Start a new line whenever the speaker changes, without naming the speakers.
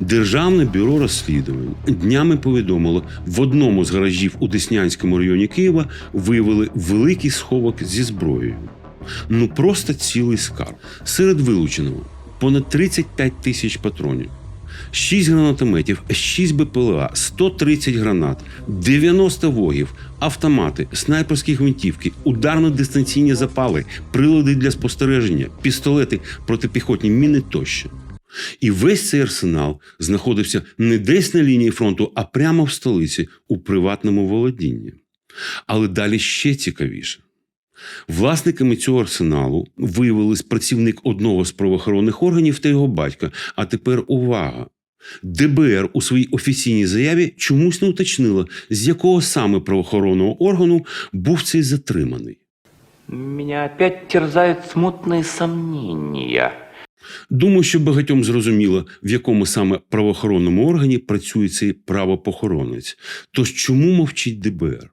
Державне бюро розслідувань днями повідомило, в одному з гаражів у Деснянському районі Києва виявили великий сховок зі зброєю. Ну просто цілий скарб. Серед вилученого понад 35 тисяч патронів. 6 гранатометів, 6 БПЛА, 130 гранат, 90 вогів, автомати, снайперські гвинтівки, ударно-дистанційні запали, прилади для спостереження, пістолети, протипіхотні міни тощо. І весь цей арсенал знаходився не десь на лінії фронту, а прямо в столиці у приватному володінні. Але далі ще цікавіше. Власниками цього арсеналу виявились працівник одного з правоохоронних органів та його батька. А тепер увага! ДБР у своїй офіційній заяві чомусь не уточнило, з якого саме правоохоронного органу був цей затриманий.
Меня опять терзают смутные сомнения.
Думаю, що багатьом зрозуміло, в якому саме правоохоронному органі працює цей правопохоронець. Тож чому мовчить ДБР?